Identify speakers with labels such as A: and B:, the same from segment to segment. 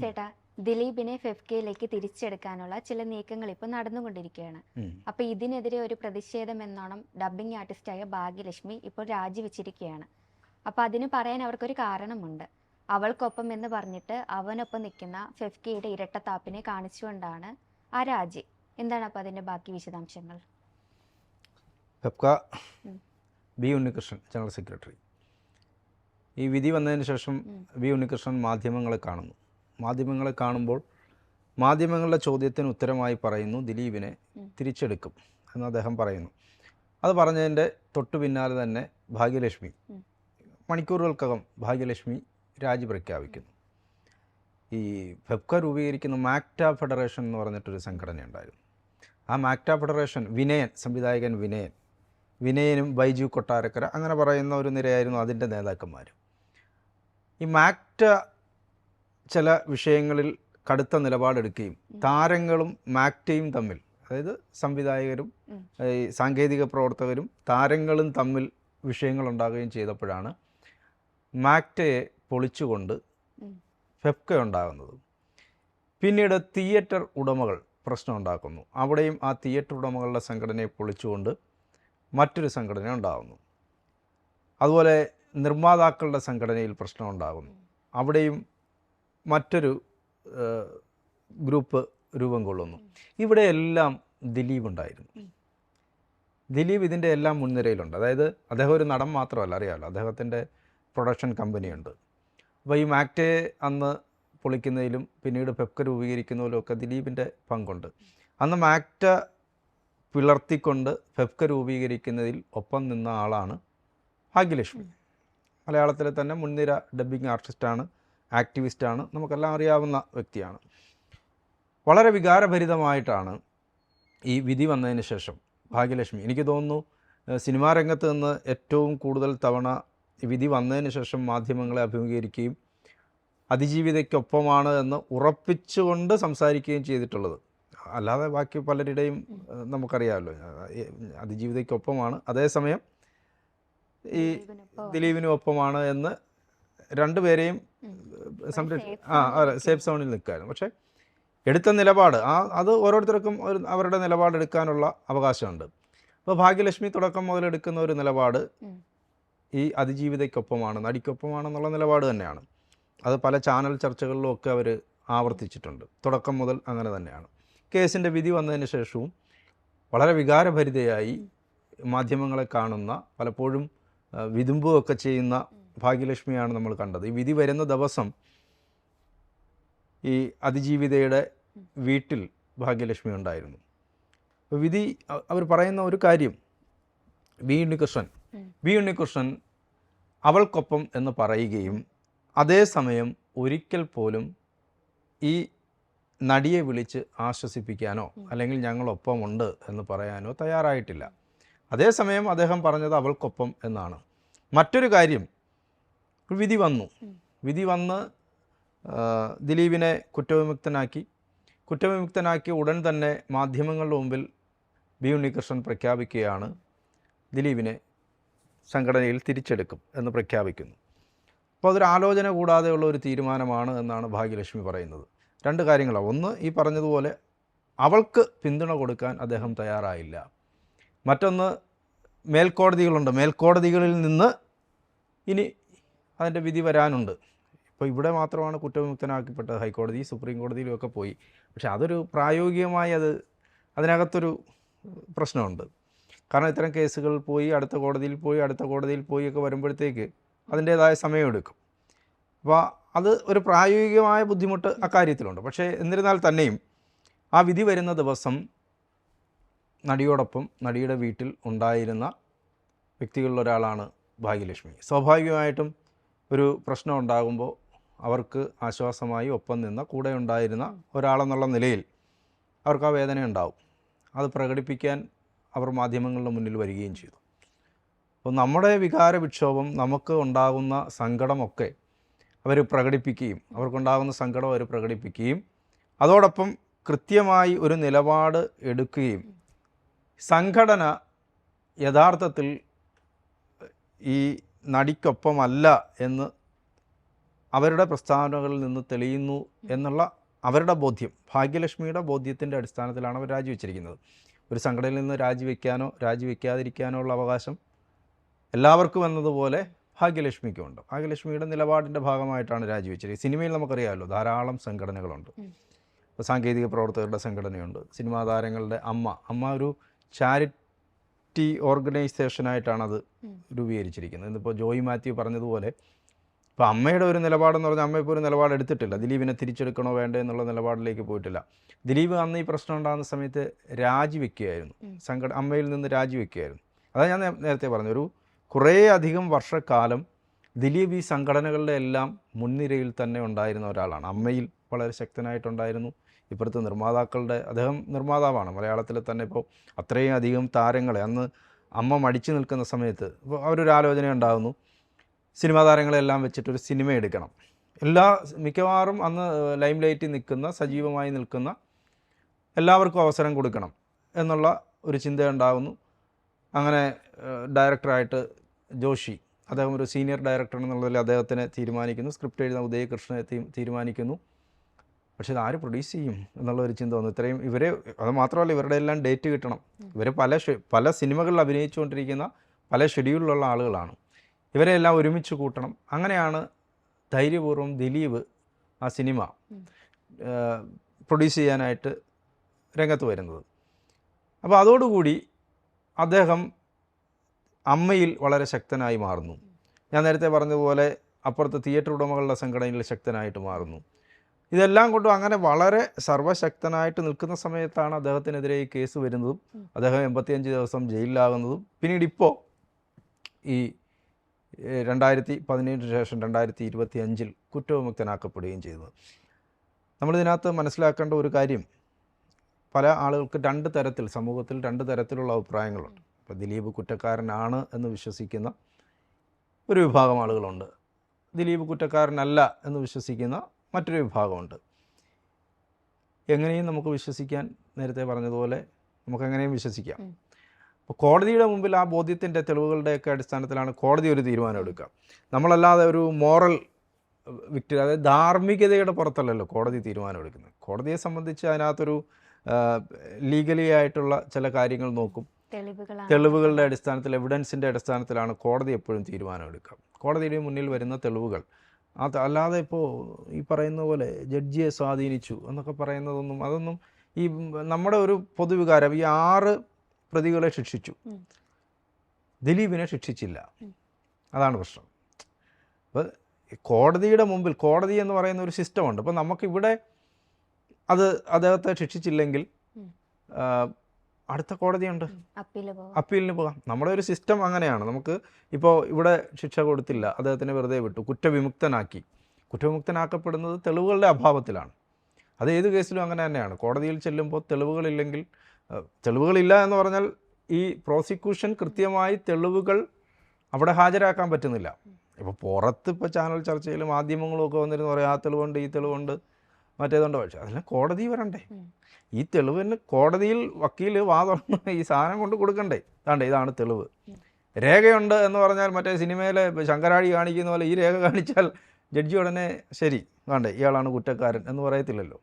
A: ചേട്ടാ ദിലീപിനെ ഫെഫ്കയിലേക്ക് തിരിച്ചെടുക്കാനുള്ള ചില നീക്കങ്ങൾ ഇപ്പോൾ നടന്നുകൊണ്ടിരിക്കുകയാണ്. അപ്പൊ ഇതിനെതിരെ ഒരു പ്രതിഷേധം എന്നോണം ഡബിംഗ് ആർട്ടിസ്റ്റായ ഭാഗ്യലക്ഷ്മി ഇപ്പോൾ രാജിവെച്ചിരിക്കുകയാണ്. അപ്പൊ അതിന് പറയാൻ അവർക്കൊരു കാരണമുണ്ട്. അവൾക്കൊപ്പം എന്ന് പറഞ്ഞിട്ട് അവനൊപ്പം നിൽക്കുന്ന ഫെഫ്കയുടെ ഇരട്ടത്താപ്പിനെ കാണിച്ചുകൊണ്ടാണ് ആ രാജി. എന്താണ് അപ്പൊ അതിന്റെ ബാക്കി വിശദാംശങ്ങൾ?
B: B Unnikrishnan general secretary. ഈ വിധി വന്നതിന് ശേഷം. ബി ഉണ്ണികൃഷ്ണൻ മാധ്യമങ്ങളെ കാണുന്നു. മാധ്യമങ്ങളെ കാണുമ്പോൾ മാധ്യമങ്ങളുടെ ചോദ്യത്തിന് ഉത്തരമായി പറയുന്നു ദിലീപിനെ തിരിച്ചെടുക്കും എന്ന് അദ്ദേഹം പറയുന്നു. അത് പറഞ്ഞതിന്റെ തൊട്ടു പിന്നാലെ തന്നെ ഭാഗ്യലക്ഷ്മി. മണിക്കൂറുകൾക്കകം ഭാഗ്യലക്ഷ്മി രാജി പ്രഖ്യാപിക്കുന്നു. ഈ ഫെബ്ക രൂപീകരിക്കുന്ന മാക്ട ഫെഡറേഷൻ എന്ന് പറഞ്ഞിട്ടൊരു സംഘടനയുണ്ടായിരുന്നു. ആ മാക്ട ഫെഡറേഷൻ വിനയൻ സംവിധായകൻ വിനയൻ വിനയനും ബൈജു കൊട്ടാരക്കര അങ്ങനെ പറയുന്ന ഒരു നിരയായിരുന്നു അതിന്റെ നേതാക്കന്മാർ ഈ മാക്ട ചില വിഷയങ്ങളിൽ കടുത്ത നിലപാടെടുക്കുകയും താരങ്ങളും മാക്റ്റയും തമ്മിൽ അതായത് സംവിധായകരും സാങ്കേതിക പ്രവർത്തകരും താരങ്ങളും തമ്മിൽ വിഷയങ്ങൾ ഉണ്ടാകുകയും ചെയ്തപ്പോഴാണ് മാക്റ്റയെ പൊളിച്ചുകൊണ്ട്
A: ഫെപ്ക
B: ഫെഫ്ക ഉണ്ടാകുന്നത്. പിന്നീട് തിയേറ്റർ ഉടമകൾ പ്രശ്നം ഉണ്ടാക്കുന്നു. അവിടെയും ആ തിയേറ്റർ ഉടമകളുടെ സംഘടനയെ പൊളിച്ചുകൊണ്ട് മറ്റൊരു സംഘടന ഉണ്ടാകുന്നു. അതുപോലെ നിർമ്മാതാക്കളുടെ സംഘടനയിൽ പ്രശ്നം ഉണ്ടാകുന്നു. അവിടെയും മറ്റൊരു ഗ്രൂപ്പ് രൂപം കൊള്ളുന്നു. ഇവിടെ എല്ലാം ദിലീപ് ഉണ്ടായിരുന്നു. ദിലീപ് ഇതിന്റെ എല്ലാം മുൻനിരയിലുണ്ട്. അതായത് അദ്ദേഹം ഒരു നടൻ മാത്രമല്ല അറിയാമല്ലോ അദ്ദേഹത്തിന്റെ പ്രൊഡക്ഷൻ കമ്പനിയുണ്ട്. അപ്പോൾ ഈ മാക്റ്റേ അന്ന് പൊളിക്കുന്നതിലും പിന്നീട് പെപ്ക രൂപീകരിക്കുന്നതിലും ഒക്കെ ദിലീപിന്റെ പങ്കുണ്ട്. അന്ന് മാക്റ്റ പിളർത്തിക്കൊണ്ട് ഫെഫ്ക രൂപീകരിക്കുന്നതിൽ ഒപ്പം നിന്ന ആളാണ് ഭാഗ്യലക്ഷ്മി. മലയാളത്തിലെ തന്നെ മുൻനിര ഡബ്ബിംഗ് ആർട്ടിസ്റ്റാണ് ആക്ടിവിസ്റ്റാണ്. നമുക്കെല്ലാം അറിയാവുന്ന വ്യക്തിയാണ്. വളരെ വികാരഭരിതമായിട്ടാണ് ഈ വിധി വന്നതിന് ശേഷം ഭാഗ്യലക്ഷ്മി. എനിക്ക് തോന്നുന്നു സിനിമാ രംഗത്ത് നിന്ന് ഏറ്റവും കൂടുതൽ തവണ വിധി വന്നതിന് ശേഷം മാധ്യമങ്ങളെ അഭിമുഖീകരിക്കുകയും അതിജീവിതയ്ക്കൊപ്പമാണ് എന്ന് ഉറപ്പിച്ചുകൊണ്ട് സംസാരിക്കുകയും ചെയ്തിട്ടുള്ളത്. അല്ലാതെ ബാക്കി പലരുടെയും നമുക്കറിയാമല്ലോ. അതിജീവിതയ്ക്കൊപ്പമാണ്. അതേസമയം ഈ
A: ദിലീപിനൊപ്പമാണ്.
B: ദിലീപിനും ഒപ്പമാണ് എന്ന് രണ്ടുപേരെയും. സംരക്ഷ ആ അതെ സേഫ് സോണിൽ നിൽക്കായിരുന്നു പക്ഷേ എടുത്ത നിലപാട് ആ അത് ഓരോരുത്തർക്കും ഒരു അവരുടെ നിലപാടെടുക്കാനുള്ള അവകാശമുണ്ട്. അപ്പോൾ ഭാഗ്യലക്ഷ്മി തുടക്കം മുതലെടുക്കുന്ന ഒരു നിലപാട്. ഈ അതിജീവിതയ്ക്കൊപ്പമാണ് നടിക്കൊപ്പമാണെന്നുള്ള നിലപാട് തന്നെയാണ്. അത് പല ചാനൽ ചർച്ചകളിലും ഒക്കെ അവർ ആവർത്തിച്ചിട്ടുണ്ട്. തുടക്കം മുതൽ അങ്ങനെ തന്നെയാണ്. കേസിന്റെ വിധി വന്നതിന് ശേഷവും വളരെ വികാരഭരിതയായി മാധ്യമങ്ങളെ കാണുന്ന പലപ്പോഴും വിതുമ്പുകയൊക്കെ ചെയ്യുന്ന ഭാഗ്യലക്ഷ്മിയാണ് നമ്മൾ കണ്ടത്. ഈ വിധി വരുന്ന ദിവസം ഈ അതിജീവിതയുടെ വീട്ടിൽ ഭാഗ്യലക്ഷ്മി ഉണ്ടായിരുന്നു. അപ്പോൾ വിധി അവർ പറയുന്ന ഒരു കാര്യം B Unnikrishnan
A: V
B: B Unnikrishnan അവൾക്കൊപ്പം എന്ന് പറയുകയും അതേസമയം ഒരിക്കൽ പോലും ഈ നടിയെ വിളിച്ച് ആശ്വസിപ്പിക്കാനോ അല്ലെങ്കിൽ ഞങ്ങളൊപ്പം ഉണ്ട് എന്ന് പറയാനോ തയ്യാറായിട്ടില്ല. അതേസമയം അദ്ദേഹം പറഞ്ഞത് അവൾക്കൊപ്പം എന്നാണ്. മറ്റൊരു കാര്യം വിധി വന്നു. വിധി വന്ന് ദിലീപിനെ കുറ്റവിമുക്തനാക്കി. കുറ്റവിമുക്തനാക്കി ഉടൻ തന്നെ മാധ്യമങ്ങളുടെ മുമ്പിൽ ബി ഉണ്ണികൃഷ്ണൻ പ്രഖ്യാപിക്കുകയാണ്. ദിലീപിനെ സംഘടനയിൽ തിരിച്ചെടുക്കും എന്ന് പ്രഖ്യാപിക്കുന്നു. അപ്പോൾ അതൊരു ആലോചന കൂടാതെയുള്ള ഒരു തീരുമാനമാണ് എന്നാണ് ഭാഗ്യലക്ഷ്മി പറയുന്നത്. രണ്ട് കാര്യങ്ങളാണ്. ഒന്ന് ഈ പറഞ്ഞതുപോലെ അവൾക്ക് പിന്തുണ കൊടുക്കാൻ അദ്ദേഹം തയ്യാറായില്ല. മറ്റൊന്ന് മേൽക്കോടതികളുണ്ട്. മേൽക്കോടതികളിൽ നിന്ന് ഇനി അതിന്റെ വിധി വരാനുണ്ട്. ഇപ്പോൾ ഇവിടെ മാത്രമാണ് കുറ്റവിമുക്തനാക്കപ്പെട്ടത്. ഹൈക്കോടതി സുപ്രീം കോടതിയിലുമൊക്കെ പോയി. പക്ഷെ അതൊരു പ്രായോഗികമായി അത് അതിനകത്തൊരു പ്രശ്നമുണ്ട്. കാരണം ഇത്തരം കേസുകൾ പോയി അടുത്ത കോടതിയിൽ പോയി അടുത്ത കോടതിയിൽ പോയി ഒക്കെ വരുമ്പോഴത്തേക്ക് അതിന്റേതായ സമയമെടുക്കും. അപ്പോൾ അത് ഒരു പ്രായോഗികമായ ബുദ്ധിമുട്ട് അക്കാര്യത്തിലുണ്ട്. പക്ഷേ എന്നിരുന്നാൽ തന്നെയും ആ വിധി വരുന്ന ദിവസം നടിയോടൊപ്പം നടിയുടെ വീട്ടിൽ ഉണ്ടായിരുന്ന വ്യക്തികളിലൊരാളാണ് ഭാഗ്യലക്ഷ്മി. സ്വാഭാവികമായിട്ടും ഒരു പ്രശ്നം ഉണ്ടാകുമ്പോൾ അവർക്ക് ആശ്വാസമായി ഒപ്പം നിന്ന കൂടെ ഉണ്ടായിരുന്ന ഒരാളെന്നുള്ള നിലയിൽ അവർക്ക് ആ വേദന ഉണ്ടാവും. അത് പ്രകടിപ്പിക്കാൻ അവർ മാധ്യമങ്ങളുടെ മുന്നിൽ വരികയും ചെയ്തു. അപ്പോൾ നമ്മുടെ വികാര വിക്ഷോഭം നമുക്ക് ഉണ്ടാകുന്ന സങ്കടമൊക്കെ അവർ പ്രകടിപ്പിക്കുകയും അവർക്കുണ്ടാകുന്ന സങ്കടം അവർ പ്രകടിപ്പിക്കുകയും അതോടൊപ്പം കൃത്യമായി ഒരു നിലപാട് എടുക്കുകയും സംഘടന യഥാർത്ഥത്തിൽ ഈ നടിക്കൊപ്പമല്ല എന്ന് അവരുടെ പ്രസ്താവനകളിൽ നിന്ന് തെളിയുന്നു എന്നുള്ള അവരുടെ ബോധ്യം ഭാഗ്യലക്ഷ്മിയുടെ ബോധ്യത്തിന്റെ അടിസ്ഥാനത്തിലാണ് അവർ രാജിവെച്ചിരിക്കുന്നത് ഒരു സംഘടനയിൽ നിന്ന് രാജിവെക്കാനോ രാജിവെക്കാതിരിക്കാനോ ഉള്ള അവകാശം എല്ലാവർക്കും എന്നതുപോലെ ഭാഗ്യലക്ഷ്മിക്കുമുണ്ട് ഭാഗ്യലക്ഷ്മിയുടെ നിലപാടിന്റെ ഭാഗമായിട്ടാണ് രാജിവെച്ചിരിക്കുന്നത് സിനിമയിൽ നമുക്കറിയാമല്ലോ ധാരാളം സംഘടനകളുണ്ട്. ഇപ്പോൾ സാങ്കേതിക പ്രവർത്തകരുടെ സംഘടനയുണ്ട് സിനിമാ താരങ്ങളുടെ അമ്മ അമ്മ ഒരു ചാരിറ്റി
A: ഓർഗനൈസേഷനായിട്ടാണത്.
B: രൂപീകരിച്ചിരിക്കുന്നത് ഇന്നിപ്പോൾ ജോയി മാത്യു പറഞ്ഞതുപോലെ ഇപ്പോൾ അമ്മയുടെ ഒരു നിലപാടെന്ന് പറഞ്ഞാൽ അമ്മ ഇപ്പോൾ ഒരു നിലപാട് എടുത്തിട്ടില്ല ദിലീപിനെ തിരിച്ചെടുക്കണോ വേണ്ടേ എന്നുള്ള നിലപാടിലേക്ക് പോയിട്ടില്ല. ദിലീപ് അന്ന് ഈ പ്രശ്നം ഉണ്ടാകുന്ന സമയത്ത് രാജിവെക്കുകയായിരുന്നു. സങ്കട അമ്മയിൽ നിന്ന് രാജിവെക്കുകയായിരുന്നു. അതാണ് ഞാൻ നേരത്തെ പറഞ്ഞു ഒരു കുറേ അധികം വർഷക്കാലം ദിലീപ് ഈ സംഘടനകളുടെ എല്ലാം മുൻനിരയിൽ തന്നെ ഉണ്ടായിരുന്ന ഒരാളാണ്. അമ്മയിൽ വളരെ ശക്തനായിട്ടുണ്ടായിരുന്നു. ഇപ്പോഴത്തെ നിർമ്മാതാക്കളുടെ അദ്ദേഹം നിർമ്മാതാവാണ്. മലയാളത്തിൽ തന്നെ ഇപ്പോൾ അത്രയും അധികം താരങ്ങളെ അന്ന് അമ്മ മടിച്ചു നിൽക്കുന്ന സമയത്ത് ഇപ്പോൾ അവരൊരു ആലോചന ഉണ്ടാകുന്നു സിനിമാ താരങ്ങളെല്ലാം വെച്ചിട്ടൊരു സിനിമ എടുക്കണം. എല്ലാ മിക്കവാറും അന്ന് ലൈം ലൈറ്റിൽ നിൽക്കുന്ന സജീവമായി നിൽക്കുന്ന എല്ലാവർക്കും അവസരം കൊടുക്കണം എന്നുള്ള ഒരു ചിന്ത ഉണ്ടാകുന്നു അങ്ങനെ ഡയറക്ടറായിട്ട് ജോഷി അദ്ദേഹം ഒരു സീനിയർ ഡയറക്ടർ എന്നുള്ളതിൽ അദ്ദേഹത്തിനെ തീരുമാനിക്കുന്നു. സ്ക്രിപ്റ്റ് എഴുതുന്ന ഉദയകൃഷ്ണനെ തീരുമാനിക്കുന്നു. പക്ഷേ ഇത് ആര് പ്രൊഡ്യൂസ് ചെയ്യും എന്നുള്ള ഒരു ചിന്ത വന്നു. ഇത്രയും ഇവരെ അത് മാത്രമല്ല ഇവരുടെ എല്ലാം ഡേറ്റ് കിട്ടണം. ഇവർ പല പല സിനിമകളിൽ അഭിനയിച്ചുകൊണ്ടിരിക്കുന്ന പല ഷെഡ്യൂളിലുള്ള ആളുകളാണ്. ഇവരെ എല്ലാം ഒരുമിച്ച് കൂട്ടണം. അങ്ങനെയാണ് ധൈര്യപൂർവം ദിലീപ് ആ സിനിമ പ്രൊഡ്യൂസ് ചെയ്യാനായിട്ട് രംഗത്ത് വരുന്നത്. അപ്പോൾ അതോടുകൂടി അദ്ദേഹം അമ്മയിൽ വളരെ ശക്തനായി മാറുന്നു. ഞാൻ നേരത്തെ പറഞ്ഞതുപോലെ അപ്പുറത്ത് തിയേറ്റർ ഉടമകളുടെ സംഘടനയിൽ ശക്തനായിട്ട് മാറുന്നു. ഇതെല്ലാം കൊണ്ടും അങ്ങനെ വളരെ സർവശക്തനായിട്ട് നിൽക്കുന്ന സമയത്താണ് അദ്ദേഹത്തിനെതിരെ ഈ കേസ് വരുന്നതും. അദ്ദേഹം എൺപത്തിയഞ്ച് ദിവസം ജയിലിലാകുന്നതും. പിന്നീട് ഇപ്പോൾ ഈ രണ്ടായിരത്തി പതിനേഴിന് ശേഷം രണ്ടായിരത്തി ഇരുപത്തി അഞ്ചിൽ കുറ്റവിമുക്തനാക്കപ്പെടുകയും ചെയ്തത് നമ്മളിതിനകത്ത് മനസ്സിലാക്കേണ്ട ഒരു കാര്യം പല ആളുകൾക്ക് രണ്ട് തരത്തിൽ സമൂഹത്തിൽ രണ്ട് തരത്തിലുള്ള അഭിപ്രായങ്ങളുണ്ട്. ഇപ്പോൾ ദിലീപ് കുറ്റക്കാരനാണ് എന്ന് വിശ്വസിക്കുന്ന ഒരു വിഭാഗം ആളുകളുണ്ട്. ദിലീപ് കുറ്റക്കാരനല്ല എന്ന് വിശ്വസിക്കുന്ന മറ്റൊരു വിഭാഗമുണ്ട്. എങ്ങനെയും നമുക്ക് വിശ്വസിക്കാൻ നേരത്തെ പറഞ്ഞതുപോലെ നമുക്ക് എങ്ങനെയും വിശ്വസിക്കാം. അപ്പോൾ കോടതിയുടെ മുമ്പിൽ ആ ബോധ്യത്തിന്റെ തെളിവുകളുടെയൊക്കെ അടിസ്ഥാനത്തിലാണ് കോടതി ഒരു തീരുമാനം എടുക്കുക. നമ്മളല്ലാതെ ഒരു മോറൽ വിക്ടറി അതായത് ധാർമ്മികതയുടെ പുറത്തല്ലല്ലോ കോടതി തീരുമാനം എടുക്കുന്നത്. കോടതിയെ സംബന്ധിച്ച് അതിനകത്തൊരു ലീഗലി ആയിട്ടുള്ള ചില കാര്യങ്ങൾ നോക്കും. തെളിവുകളുടെ അടിസ്ഥാനത്തിൽ എവിഡൻസിന്റെ അടിസ്ഥാനത്തിലാണ് കോടതി എപ്പോഴും തീരുമാനം എടുക്കുക. കോടതിയുടെ മുന്നിൽ വരുന്ന തെളിവുകൾ. അത് അല്ലാതെ ഇപ്പോൾ ഈ പറയുന്ന പോലെ ജഡ്ജിയെ സ്വാധീനിച്ചു എന്നൊക്കെ പറയുന്നതൊന്നും അതൊന്നും ഈ നമ്മുടെ ഒരു പൊതുവികാരം ഈ ആറ് പ്രതികളെ ശിക്ഷിച്ചു. ദിലീപിനെ ശിക്ഷിച്ചില്ല. അതാണ് പ്രശ്നം. അപ്പോൾ കോടതിയുടെ മുമ്പിൽ കോടതി എന്ന് പറയുന്ന ഒരു സിസ്റ്റമുണ്ട് അപ്പോൾ നമുക്കിവിടെ അത് അദ്ദേഹത്തെ ശിക്ഷിച്ചില്ലെങ്കിൽ അടുത്ത കോടതിയുണ്ട്. അപ്പീലിന് പോകാം. നമ്മുടെ ഒരു സിസ്റ്റം അങ്ങനെയാണ്. നമുക്ക് ഇപ്പോൾ ഇവിടെ ശിക്ഷ കൊടുത്തില്ല. അദ്ദേഹത്തിന് വെറുതെ വിട്ടു. കുറ്റവിമുക്തനാക്കി. കുറ്റവിമുക്തനാക്കപ്പെടുന്നത് തെളിവുകളുടെ അഭാവത്തിലാണ്. അത് ഏത് കേസിലും അങ്ങനെ തന്നെയാണ്. കോടതിയിൽ ചെല്ലുമ്പോൾ തെളിവുകളില്ലെങ്കിൽ തെളിവുകളില്ല എന്ന് പറഞ്ഞാൽ ഈ പ്രോസിക്യൂഷൻ കൃത്യമായി തെളിവുകൾ അവിടെ ഹാജരാക്കാൻ പറ്റുന്നില്ല. ഇപ്പോൾ പുറത്ത് ഇപ്പോൾ ചാനൽ ചർച്ചയിൽ മാധ്യമങ്ങളും ഒക്കെ വന്നിരുന്ന് പറയാം ആ തെളിവുണ്ട് ഈ തെളിവുണ്ട്. മറ്റേതുണ്ട് പക്ഷേ അതെല്ലാം കോടതി വരണ്ടേ. ഈ തെളിവിന് കോടതിയിൽ വക്കീൽ വാദം ഈ സാധനം കൊണ്ട് കൊടുക്കണ്ടേ? ഇതാണ്ട് ഇതാണ് തെളിവ്. രേഖയുണ്ട് എന്ന് പറഞ്ഞാൽ മറ്റേ സിനിമയിലെ ശങ്കരാഴി കാണിക്കുന്ന പോലെ ഈ രേഖ കാണിച്ചാൽ ജഡ്ജി ഉടനെ ശരി വേണ്ടേ ഇയാളാണ് കുറ്റക്കാരൻ എന്ന് പറയത്തില്ലല്ലോ.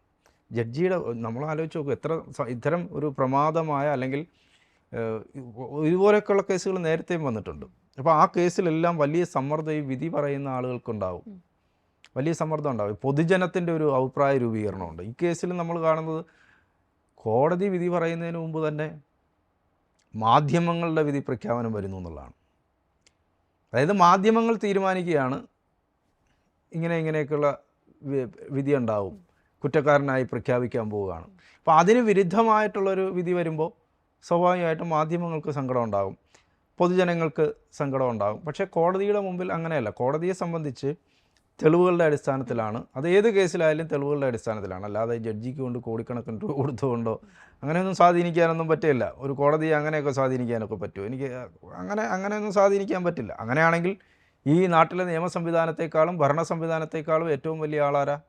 B: ജഡ്ജിയുടെ നമ്മൾ ആലോചിച്ച് നോക്കും എത്ര ഇത്തരം ഒരു പ്രമാദമായ അല്ലെങ്കിൽ ഇതുപോലെയൊക്കെയുള്ള കേസുകൾ നേരത്തെയും വന്നിട്ടുണ്ട്. അപ്പോൾ ആ കേസിലെല്ലാം വലിയ സമ്മർദ്ദം ഈ വിധി പറയുന്ന ആളുകൾക്കുണ്ടാവും. വലിയ സമ്മർദ്ദം ഉണ്ടാവും. പൊതുജനത്തിന്റെ ഒരു അഭിപ്രായ രൂപീകരണമുണ്ട്. ഈ കേസിൽ നമ്മൾ കാണുന്നത് കോടതി വിധി പറയുന്നതിന് മുമ്പ് തന്നെ മാധ്യമങ്ങളുടെ വിധി പ്രഖ്യാപനം വരുന്നു എന്നുള്ളതാണ്. അതായത് മാധ്യമങ്ങൾ തീരുമാനിക്കുകയാണ് ഇങ്ങനെ ഇങ്ങനെയൊക്കെയുള്ള വിധി ഉണ്ടാവും. കുറ്റക്കാരനായി പ്രഖ്യാപിക്കാൻ പോവുകയാണ്. അപ്പോൾ അതിന് വിരുദ്ധമായിട്ടുള്ളൊരു വിധി വരുമ്പോൾ സ്വാഭാവികമായിട്ടും മാധ്യമങ്ങൾക്ക് സങ്കടം ഉണ്ടാകും. പൊതുജനങ്ങൾക്ക് സങ്കടം ഉണ്ടാകും. പക്ഷേ കോടതിയുടെ മുമ്പിൽ അങ്ങനെയല്ല. കോടതിയെ സംബന്ധിച്ച് തെളിവുകളുടെ അടിസ്ഥാനത്തിലാണ്. അത് ഏത് കേസിലായാലും തെളിവുകളുടെ അടിസ്ഥാനത്തിലാണ്. അല്ലാതെ ജഡ്ജിക്ക് കൊണ്ട് കോടിക്കണക്കിന് രൂപ കൊടുത്തുകൊണ്ടോ അങ്ങനെയൊന്നും സ്വാധീനിക്കാനൊന്നും പറ്റില്ല. ഒരു കോടതി അങ്ങനെയൊക്കെ സ്വാധീനിക്കാനൊക്കെ പറ്റുമോ? എനിക്ക് അങ്ങനെ അങ്ങനെയൊന്നും സ്വാധീനിക്കാൻ പറ്റില്ല. അങ്ങനെയാണെങ്കിൽ ഈ നാട്ടിലെ നിയമ സംവിധാനത്തെക്കാളും ഭരണ സംവിധാനത്തെക്കാളും ഏറ്റവും വലിയ ആളാരാ.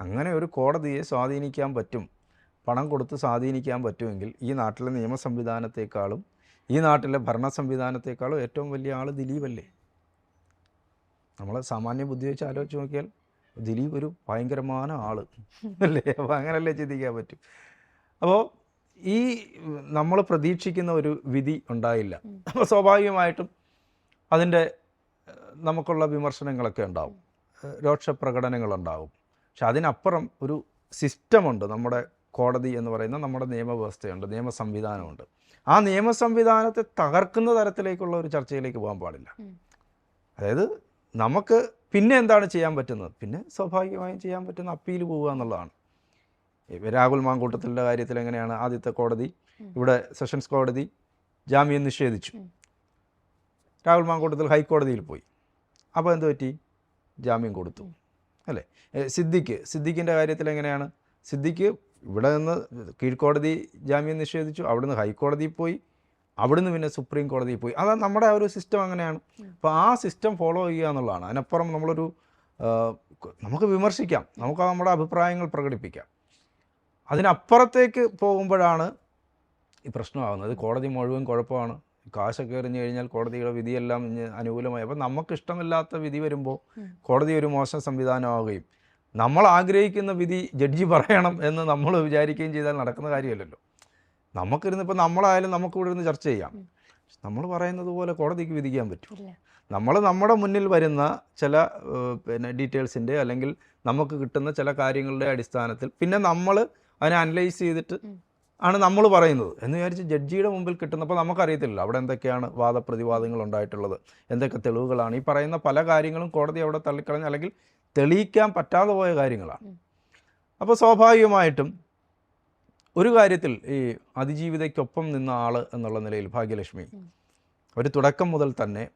B: അങ്ങനെ ഒരു കോടതിയെ സ്വാധീനിക്കാൻ പറ്റും. പണം കൊടുത്ത് സ്വാധീനിക്കാൻ പറ്റുമെങ്കിൽ ഈ നാട്ടിലെ നിയമ സംവിധാനത്തെക്കാളും ഈ നാട്ടിലെ ഭരണ സംവിധാനത്തെക്കാളും ഏറ്റവും വലിയ ആൾ ദിലീപല്ലേ? നമ്മൾ സാമാന്യ ബുദ്ധി വെച്ച് ആലോചിച്ച് നോക്കിയാൽ ദിലീപ് ഒരു ഭയങ്കരமான ആൾ. അല്ലേ? അപ്പോൾ അങ്ങനല്ലേ ചിന്തിക്കാൻ പറ്റും. അപ്പോൾ ഈ നമ്മൾ പ്രതീക്ഷിക്കുന്ന ഒരു വിധി ഉണ്ടായില്ല. അപ്പോൾ സ്വാഭാവികമായിട്ടും അതിന്റെ നമുക്കുള്ള വിമർശനങ്ങളൊക്കെ ഉണ്ടാവും. രോക്ഷപ്രകടനങ്ങളുണ്ടാവും പക്ഷെ അതിനപ്പുറം ഒരു സിസ്റ്റമുണ്ട്. നമ്മുടെ കോടതി എന്ന് പറയുന്ന നമ്മുടെ നിയമവ്യവസ്ഥയുണ്ട് നിയമ സംവിധാനമുണ്ട്. ആ നിയമ സംവിധാനത്തെ തകർക്കുന്ന തരത്തിലേക്കുള്ള ഒരു ചർച്ചയിലേക്ക് പോകാൻ പാടില്ല. അതായത് നമുക്ക് പിന്നെ എന്താണ് ചെയ്യാൻ പറ്റുന്നത്? പിന്നെ സ്വാഭാവികമായും ചെയ്യാൻ പറ്റുന്ന അപ്പീൽ പോവുക എന്നുള്ളതാണ്. രാഹുൽ മാങ്കൂട്ടത്തിന്റെ കാര്യത്തിൽ എങ്ങനെയാണ് ആദ്യത്തെ കോടതി ഇവിടെ സെഷൻസ് കോടതി ജാമ്യം നിഷേധിച്ചു. രാഹുൽ മാങ്കൂട്ടത്തിൽ ഹൈക്കോടതിയിൽ പോയി. അപ്പോൾ എന്ത് പറ്റി? ജാമ്യം കൊടുത്തു. അല്ലേ? സിദ്ദിഖ് സിദ്ദിഖിന്റെ കാര്യത്തിൽ എങ്ങനെയാണ്? സിദ്ദിഖ് ഇവിടെ നിന്ന് കീഴ്ക്കോടതി ജാമ്യം നിഷേധിച്ചു അവിടുന്ന് ഹൈക്കോടതിയിൽ പോയി. അവിടുന്ന് പിന്നെ സുപ്രീം കോടതിയിൽ പോയി. അതാ നമ്മുടെ ആ ഒരു സിസ്റ്റം അങ്ങനെയാണ്. അപ്പോൾ ആ സിസ്റ്റം ഫോളോ ചെയ്യുക എന്നുള്ളതാണ്. അതിനപ്പുറം നമ്മളൊരു നമുക്ക് വിമർശിക്കാം. നമുക്ക് നമ്മുടെ അഭിപ്രായങ്ങൾ പ്രകടിപ്പിക്കാം. അതിനപ്പുറത്തേക്ക് പോകുമ്പോഴാണ് ഈ പ്രശ്നമാകുന്നത്. കോടതി മുഴുവൻ കുഴപ്പമാണ്. കാശൊക്കെ എറിഞ്ഞു കഴിഞ്ഞാൽ കോടതിയുടെ വിധിയെല്ലാം അനുകൂലമായി. അപ്പം നമുക്ക് ഇഷ്ടമില്ലാത്ത വിധി വരുമ്പോൾ കോടതി ഒരു മോശം സംവിധാനമാവുകയും. നമ്മൾ ആഗ്രഹിക്കുന്ന വിധി ജഡ്ജി പറയണം എന്ന് നമ്മൾ വിചാരിക്കുകയും ചെയ്താൽ നടക്കുന്ന കാര്യമല്ലല്ലോ. നമുക്കിരുന്ന് ഇപ്പം നമ്മളായാലും നമുക്ക് ഇവിടെ ഇരുന്ന് ചർച്ച ചെയ്യാം നമ്മൾ പറയുന്നത് പോലെ കോടതിക്ക് വിധിക്കാൻ പറ്റും. നമ്മൾ നമ്മുടെ മുന്നിൽ വരുന്ന ചില പിന്നെ ഡീറ്റെയിൽസിന്റെ അല്ലെങ്കിൽ നമുക്ക് കിട്ടുന്ന ചില കാര്യങ്ങളുടെ അടിസ്ഥാനത്തിൽ പിന്നെ നമ്മൾ അതിനെ അനലൈസ് ചെയ്തിട്ട് ആണ് നമ്മൾ പറയുന്നത്. എന്ന് വിചാരിച്ച് ജഡ്ജിയുടെ മുമ്പിൽ കിട്ടുന്നപ്പോൾ നമുക്കറിയത്തില്ല അവിടെ എന്തൊക്കെയാണ് വാദപ്രതിവാദങ്ങൾ ഉണ്ടായിട്ടുള്ളത് എന്തൊക്കെ തെളിവുകളാണ്. ഈ പറയുന്ന പല കാര്യങ്ങളും കോടതി അവിടെ തള്ളിക്കളഞ്ഞ അല്ലെങ്കിൽ തെളിയിക്കാൻ പറ്റാതെ പോയ കാര്യങ്ങളാണ്. അപ്പോൾ സ്വാഭാവികമായിട്ടും ഒരു കാര്യത്തിൽ ഈ അതിജീവിതയ്ക്കൊപ്പം നിന്ന ആൾ എന്നുള്ള നിലയിൽ ഭാഗ്യലക്ഷ്മി. ഒരു തുടക്കം മുതൽ തന്നെ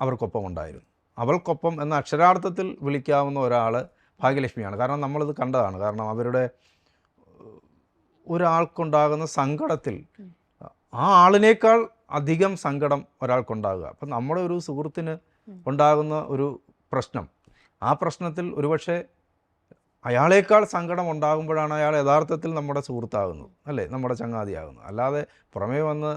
B: അവർക്കൊപ്പം ഉണ്ടായിരുന്നു. അവൾക്കൊപ്പം എന്ന അക്ഷരാർത്ഥത്തിൽ വിളിക്കാവുന്ന ഒരാൾ ഭാഗ്യലക്ഷ്മിയാണ്. കാരണം നമ്മളിത് കണ്ടതാണ്. കാരണം അവരുടെ ഒരാൾക്കുണ്ടാകുന്ന സങ്കടത്തിൽ ആ ആളിനേക്കാൾ അധികം സങ്കടം ഒരാൾക്കുണ്ടാകുക. അപ്പം നമ്മുടെ ഒരു സുഹൃത്തിന് ഉണ്ടാകുന്ന ഒരു പ്രശ്നം ആ പ്രശ്നത്തിൽ ഒരുപക്ഷെ അയാളേക്കാൾ സങ്കടം ഉണ്ടാകുമ്പോഴാണ് അയാൾ യഥാർത്ഥത്തിൽ നമ്മുടെ സുഹൃത്താകുന്നത് അല്ലേ? നമ്മുടെ ചങ്ങാതിയാകുന്നത്. അല്ലാതെ പുറമേ വന്ന്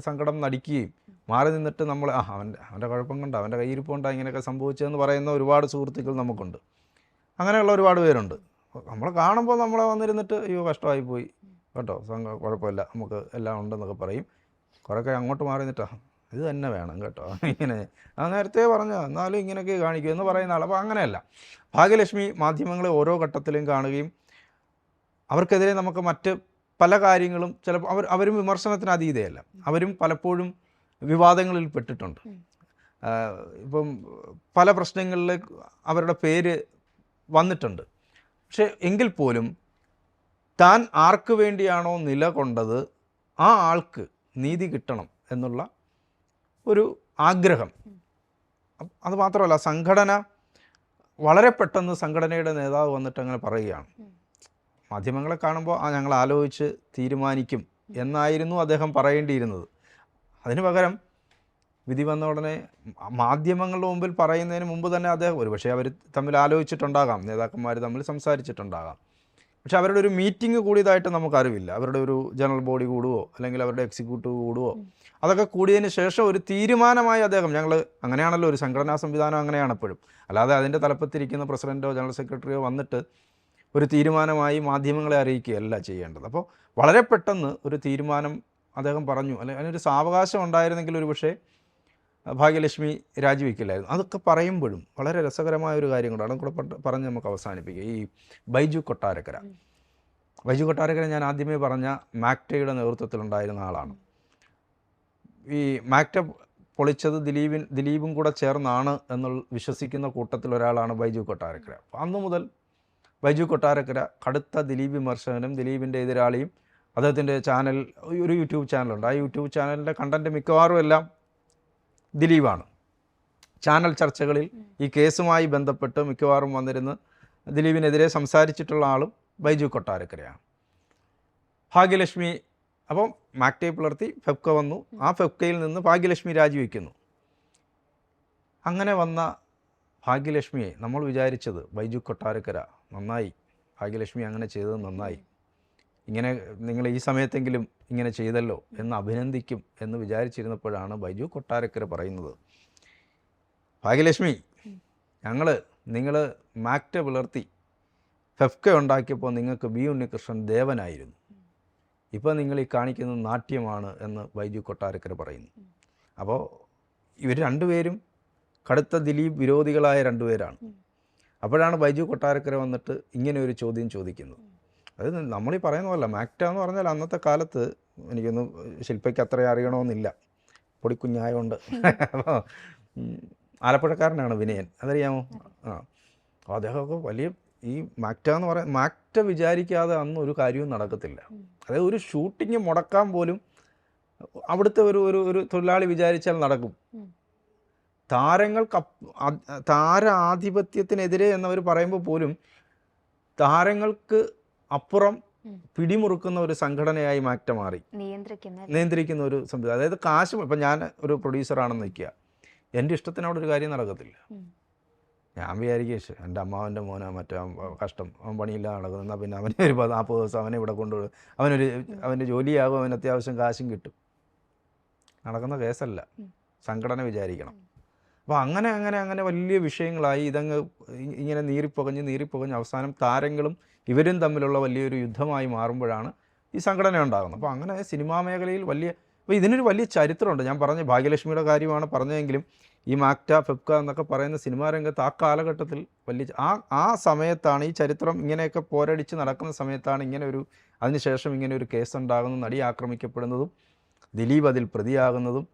B: സങ്കടം നടിക്കുകയും മാറി നിന്നിട്ട് നമ്മൾ ആ അവന്റെ അവന്റെ കുഴപ്പം കൊണ്ട്? അവന്റെ കയ്യിരിപ്പുണ്ട് ഇങ്ങനെയൊക്കെ സംഭവിച്ചതെന്ന് പറയുന്ന ഒരുപാട് സുഹൃത്തുക്കൾ നമുക്കുണ്ട്. അങ്ങനെയുള്ള ഒരുപാട് പേരുണ്ട്. നമ്മൾ കാണുമ്പോൾ നമ്മളെ വന്നിരുന്നിട്ട് അയ്യോ കഷ്ടമായി പോയി കേട്ടോ കുഴപ്പമില്ല. നമുക്ക് എല്ലാം ഉണ്ടെന്നൊക്കെ പറയും. കുറേയൊക്കെ അങ്ങോട്ട് മാറി നിന്നിട്ടാ ഇത് തന്നെ വേണം കേട്ടോ. ഇങ്ങനെ ആ നേരത്തെ പറഞ്ഞ എന്നാലും ഇങ്ങനെയൊക്കെ കാണിക്കും എന്ന് പറയുന്ന ആൾ അപ്പോൾ അങ്ങനെയല്ല. ഭാഗ്യലക്ഷ്മി മാധ്യമങ്ങളെ ഓരോ ഘട്ടത്തിലും കാണുകയും അവർക്കെതിരെ നമുക്ക് മറ്റ് പല കാര്യങ്ങളും ചിലപ്പോൾ അവർ അവരും വിമർശനത്തിന് അതീതയല്ല. അവരും പലപ്പോഴും വിവാദങ്ങളിൽ പെട്ടിട്ടുണ്ട്. ഇപ്പം പല പ്രശ്നങ്ങളിൽ അവരുടെ പേര് വന്നിട്ടുണ്ട്. പക്ഷെ എങ്കിൽ പോലും താൻ ആർക്ക് വേണ്ടിയാണോ നിലകൊണ്ടത് ആ ആൾക്ക് നീതി കിട്ടണം എന്നുള്ള ഒരു ആഗ്രഹം. അത് മാത്രമല്ല സംഘടന വളരെ പെട്ടെന്ന് സംഘടനയുടെ നേതാവ് വന്നിട്ട് അങ്ങനെ പറയുകയാണ്. മാധ്യമങ്ങളെ കാണുമ്പോൾ ആ ഞങ്ങൾ ആലോചിച്ച് തീരുമാനിക്കും എന്നായിരുന്നു അദ്ദേഹം പറയേണ്ടിയിരുന്നത്. അതിന് പകരം വിധി വന്ന ഉടനെ മാധ്യമങ്ങളുടെ മുമ്പിൽ പറയുന്നതിന് മുമ്പ് തന്നെ അദ്ദേഹം ഒരുപക്ഷെ അവർ തമ്മിൽ ആലോചിച്ചിട്ടുണ്ടാകാം. നേതാക്കന്മാർ തമ്മിൽ സംസാരിച്ചിട്ടുണ്ടാകാം. പക്ഷെ അവരുടെ ഒരു മീറ്റിംഗ് കൂടിയതായിട്ട് നമുക്കറിവില്ല. അവരുടെ ഒരു ജനറൽ ബോഡി കൂടുവോ അല്ലെങ്കിൽ അവരുടെ എക്സിക്യൂട്ടീവ് കൂടുവോ അതൊക്കെ കൂടിയതിന് ശേഷം ഒരു തീരുമാനമായി അദ്ദേഹം ഞങ്ങൾ അങ്ങനെയാണല്ലോ ഒരു സംഘടനാ സംവിധാനം അങ്ങനെയാണ് എപ്പോഴും. അല്ലാതെ അതിന്റെ തലപ്പത്തിരിക്കുന്ന പ്രസിഡന്റോ ജനറൽ സെക്രട്ടറിയോ വന്നിട്ട് ഒരു തീരുമാനമായി മാധ്യമങ്ങളെ അറിയിക്കുകയല്ല ചെയ്യേണ്ടത്. അപ്പോൾ വളരെ പെട്ടെന്ന് ഒരു തീരുമാനം അദ്ദേഹം പറഞ്ഞു. അല്ലെങ്കിൽ അതിനൊരു സാവകാശം ഉണ്ടായിരുന്നെങ്കിൽ ഒരു പക്ഷേ ഭാഗ്യലക്ഷ്മി രാജിവെക്കില്ലായിരുന്നു. അതൊക്കെ പറയുമ്പോഴും വളരെ രസകരമായ ഒരു കാര്യം കൂടെ അതും കൂടെ പറഞ്ഞ് നമുക്ക് അവസാനിപ്പിക്കുക ഈ ബൈജു കൊട്ടാരക്കര. ബൈജു കൊട്ടാരക്കര ഞാൻ ആദ്യമേ പറഞ്ഞ മാക്ടയുടെ നേതൃത്വത്തിലുണ്ടായിരുന്ന ആളാണ്. ഈ മാക്ട പൊളിച്ചത് ദിലീപിൻ ദിലീപും കൂടെ ചേർന്നാണ് എന്ന് വിശ്വസിക്കുന്ന കൂട്ടത്തിൽ ഒരാളാണ് ബൈജു കൊട്ടാരക്കര. അപ്പോൾ അന്നു മുതൽ ബൈജു കൊട്ടാരക്കര കടുത്ത ദിലീപ് വിമർശകനും ദിലീപിന്റെ എതിരാളിയും അദ്ദേഹത്തിന്റെ ചാനൽ ഒരു യൂട്യൂബ് ചാനലുണ്ട്. ആ യൂട്യൂബ് ചാനലിന്റെ കണ്ടന്റ് മിക്കവാറും എല്ലാം ദിലീപാണ്. ചാനൽ ചർച്ചകളിൽ ഈ കേസുമായി ബന്ധപ്പെട്ട് മിക്കവാറും വന്നിരുന്ന് ദിലീപിനെതിരെ സംസാരിച്ചിട്ടുള്ള ആളും ബൈജു കൊട്ടാരക്കരയാണ്. ഭാഗ്യലക്ഷ്മി അപ്പം മാക്ടേ പുലർത്തി ഫെബ്ക വന്നു. ആ ഫെബ്കയിൽ നിന്ന് ഭാഗ്യലക്ഷ്മി രാജിവെക്കുന്നു. അങ്ങനെ വന്ന ഭാഗ്യലക്ഷ്മിയെ നമ്മൾ വിചാരിച്ചത് ബൈജു കൊട്ടാരക്കര നന്നായി ഭാഗ്യലക്ഷ്മി അങ്ങനെ ചെയ്തത് നന്നായി. ഇങ്ങനെ നിങ്ങൾ ഈ സമയത്തെങ്കിലും ഇങ്ങനെ ചെയ്തല്ലോ എന്ന് അഭിനന്ദിക്കും എന്ന് വിചാരിച്ചിരുന്നപ്പോഴാണ് ബൈജു കൊട്ടാരക്കര പറയുന്നത് ഭാഗ്യലക്ഷ്മി. ഞങ്ങൾ നിങ്ങൾ മാക്റ്റ പുലർത്തി ഫെഫ്ക ഉണ്ടാക്കിയപ്പോൾ നിങ്ങൾക്ക് ബി ഉണ്ണികൃഷ്ണൻ ദേവനായിരുന്നു ഇപ്പോൾ നിങ്ങൾ ഈ കാണിക്കുന്ന നാട്യമാണ് എന്ന് ബൈജു കൊട്ടാരക്കര പറയുന്നു അപ്പോൾ ഇവർ രണ്ടുപേരും കടുത്ത ദിലീപ് വിരോധികളായ രണ്ടുപേരാണ്. അപ്പോഴാണ് ബൈജു കൊട്ടാരക്കര വന്നിട്ട് ഇങ്ങനെ ഒരു ചോദ്യം ചോദിക്കുന്നത് അത് നമ്മളീ പറയുന്ന പോലെ മാക്റ്റ എന്ന് പറഞ്ഞാൽ അന്നത്തെ കാലത്ത് എനിക്കൊന്ന് ശില്പയ്ക്ക് അത്ര അറിയണമെന്നില്ല. പൊടിക്കുഞ്ഞായതുകൊണ്ട് അപ്പോൾ ആലപ്പുഴക്കാരനാണ് വിനയൻ. അതറിയാമോ? ആ. അപ്പോൾ അദ്ദേഹമൊക്കെ വലിയ ഈ മാക്റ്റ എന്ന് പറയാൻ മാക്റ്റ വിചാരിക്കാതെ അന്ന് ഒരു കാര്യവും നടക്കത്തില്ല. അതായത് ഒരു ഷൂട്ടിങ് മുടക്കാൻ പോലും അവിടുത്തെ ഒരു ഒരു ഒരു തൊഴിലാളി വിചാരിച്ചാൽ നടക്കും.
A: താരങ്ങൾ
B: താരങ്ങൾക്ക് താര ആധിപത്യത്തിനെതിരെ എന്നവർ പറയുമ്പോൾ പോലും താരങ്ങൾക്ക് അപ്പുറം പിടിമുറുക്കുന്ന ഒരു സംഘടനയായി മാറ്റം മാറി
A: നിയന്ത്രിക്കുന്ന
B: ഒരു സംവിധാനം അതായത് കാശ് ഇപ്പം ഞാൻ ഒരു പ്രൊഡ്യൂസറാണെന്ന് നിൽക്കുക. എന്റെ ഇഷ്ടത്തിന് അവിടെ ഒരു കാര്യം നടക്കത്തില്ല. ഞാൻ വിചാരിക്കും "ശ്ശെ, എന്റെ അമ്മാവന്റെ മോനാ മറ്റേ കഷ്ടം. അവൻ പണിയില്ലാതെ നടക്കുന്നു എന്നാൽ പിന്നെ അവനെ ഒരു നാൽപ്പത് ദിവസം അവനെ ഇവിടെ കൊണ്ടുപോയി അവനൊരു അവന്റെ ജോലിയാകും അവന് അത്യാവശ്യം കാശും കിട്ടും. നടക്കുന്ന കേസല്ല. സംഘടന വിചാരിക്കണം. അപ്പോൾ അങ്ങനെ അങ്ങനെ അങ്ങനെ വലിയ വിഷയങ്ങളായി ഇതങ്ങ് ഇങ്ങനെ നീറിപ്പുകഞ്ഞ് നീറിപ്പുകഞ്ഞ് അവസാനം താരങ്ങളും ഇവരും തമ്മിലുള്ള വലിയൊരു യുദ്ധമായി മാറുമ്പോഴാണ് ഈ സംഘടന ഉണ്ടാകുന്നത്. അപ്പോൾ അങ്ങനെ സിനിമാ മേഖലയിൽ വലിയ അപ്പോൾ ഇതിനൊരു വലിയ ചരിത്രമുണ്ട്. ഞാൻ പറഞ്ഞ ഭാഗ്യലക്ഷ്മിയുടെ കാര്യമാണ് പറഞ്ഞതെങ്കിലും ഈ മാക്റ്റ ഫെപ്ക എന്നൊക്കെ പറയുന്ന സിനിമാ രംഗത്ത് ആ കാലഘട്ടത്തിൽ വലിയ ആ ആ സമയത്താണ് ഈ ചരിത്രം ഇങ്ങനെയൊക്കെ പോരടിച്ച് നടക്കുന്ന സമയത്താണ് ഇങ്ങനെ ഒരു അതിനുശേഷം ഇങ്ങനെ ഒരു കേസ് ഉണ്ടാകുന്നതും നടി ആക്രമിക്കപ്പെടുന്നതും ദിലീപ് അതിൽ പ്രതിയാകുന്നതും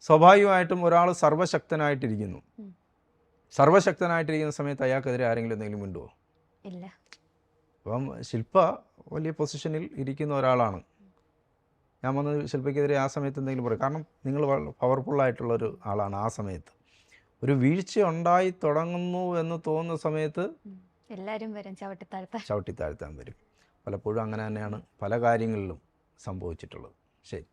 B: സ്വാഭാവികമായിട്ടും ഒരാൾ സർവശക്തനായിട്ടിരിക്കുന്നു. സർവശക്തനായിട്ടിരിക്കുന്ന സമയത്ത് അയാൾക്കെതിരെ ആരെങ്കിലും എന്തെങ്കിലും മിണ്ടുവോ?
A: ഇല്ല.
B: അപ്പം ശില്പ വലിയ പൊസിഷനിൽ ഇരിക്കുന്ന ഒരാളാണ്. ഞാൻ വന്ന് ശില്പയ്ക്കെതിരെ ആ സമയത്ത് എന്തെങ്കിലും പറയും കാരണം നിങ്ങൾ പവർഫുള്ളായിട്ടുള്ള ഒരു ആളാണ് ആ സമയത്ത്. ഒരു വീഴ്ച ഉണ്ടായി തുടങ്ങുന്നു എന്ന് തോന്നുന്ന സമയത്ത്
A: എല്ലാവരും വരും ചവിട്ടിത്താഴ്ത്താൻ
B: ചവിട്ടി താഴ്ത്താൻ വരും. പലപ്പോഴും അങ്ങനെ തന്നെയാണ് പല കാര്യങ്ങളിലും സംഭവിച്ചിട്ടുള്ളത്. ശരി.